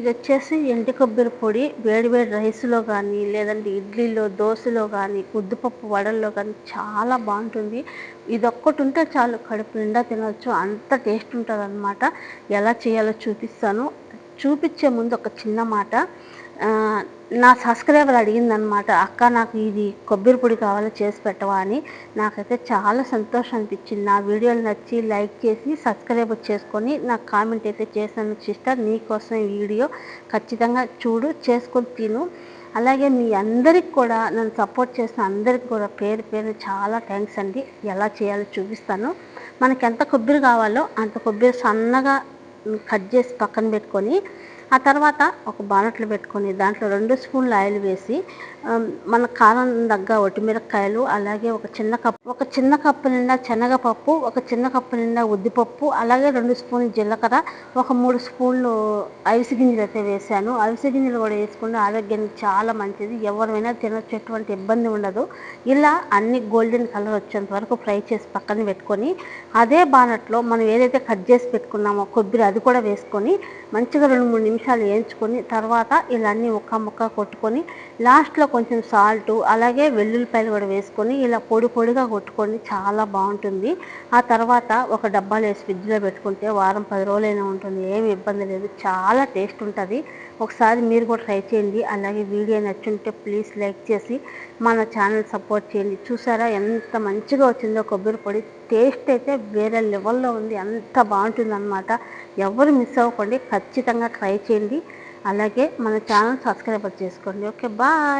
ఇది వచ్చేసి ఎండు కొబ్బరి పొడి వేడివేడి రైస్లో కానీ లేదంటే ఇడ్లీలో దోశలో కానీ ఉద్దుపప్పు వడల్లో కానీ చాలా బాగుంటుంది. ఇది ఒక్కటి ఉంటే చాలు కడుపు నిండా తినవచ్చు అంత టేస్ట్ ఉంటుంది ఎలా చేయాలో చూపిస్తాను. చూపించే ముందు ఒక చిన్న మాట. నా సబ్స్క్రైబర్ అడిగిందనమాట అక్క నాకు ఇది కొబ్బరి పొడి కావాలో చేసి పెట్టవా? అని. నాకైతే చాలా సంతోషం అనిపించింది. నా వీడియోలు నచ్చి లైక్ చేసి సబ్స్క్రైబ్ చేసుకొని నాకు కామెంట్ అయితే చేశాను సిస్టర్. నీకోసం ఈ వీడియో ఖచ్చితంగా చూడు చేసుకొని తిను. అలాగే మీ అందరికి కూడా నన్ను సపోర్ట్ చేసిన అందరికి కూడా పేరు పేరు చాలా థ్యాంక్స్ అండి. ఎలా చేయాలో చూపిస్తాను. మనకి ఎంత కొబ్బరి కావాలో అంత కొబ్బరి సన్నగా కట్ చేసి పక్కన పెట్టుకొని ఆ తర్వాత ఒక బానట్లు పెట్టుకొని దాంట్లో రెండు స్పూన్లు ఆయిల్ వేసి మన కారం దగ్గ ఒట్టిమిరపకాయలు అలాగే ఒక చిన్న కప్పు ఒక చిన్న కప్పు నిండా శనగపప్పు ఒక చిన్న కప్పు నిండా ఉద్దిపప్పు అలాగే రెండు స్పూన్లు జీలకర్ర ఒక మూడు స్పూన్లు అవిసి గింజలు అయితే వేసాను. అవిసి గింజలు కూడా వేసుకుంటే ఆరోగ్యానికి చాలా మంచిది. ఎవరైనా తినొచ్చు ఎటువంటి ఇబ్బంది ఉండదు. ఇలా అన్ని గోల్డెన్ కలర్ వచ్చేంత వరకు ఫ్రై చేసి పక్కన పెట్టుకొని అదే బానట్లో మనం ఏదైతే కట్ చేసి పెట్టుకున్నామో కొబ్బరి అది కూడా వేసుకొని మంచిగా రెండు మూడు నిమిషాలు వేయించుకొని తర్వాత ఇలా అన్నీ ముక్క ముక్క కొట్టుకొని లాస్ట్లో కొంచెం సాల్ట్ అలాగే వెల్లుల్లిపాయలు కూడా వేసుకొని ఇలా పొడి పొడిగా కొట్టుకొని చాలా బాగుంటుంది. ఆ తర్వాత ఒక డబ్బాలు వేసి ఫ్రిడ్జ్లో పెట్టుకుంటే వారం పది రోజులైనా ఉంటుంది. ఏమి ఇబ్బంది లేదు. చాలా టేస్ట్ ఉంటుంది. ఒకసారి మీరు కూడా ట్రై చేయండి. అలాగే వీడియో నచ్చుంటే ప్లీజ్ లైక్ చేసి మన ఛానల్ సపోర్ట్ చేయండి. చూసారా ఎంత మంచిగా వచ్చిందో కొబ్బరి పొడి. టేస్ట్ అయితే వేరే లెవెల్లో ఉంది. అంత బాగుంటుంది అనమాట ఎవరు మిస్ అవ్వకండి. ఖచ్చితంగా ట్రై చేయండి. చేయండి అలాగే మన ఛానల్ సబ్స్క్రైబ్ చేసుకోండి. Okay bye.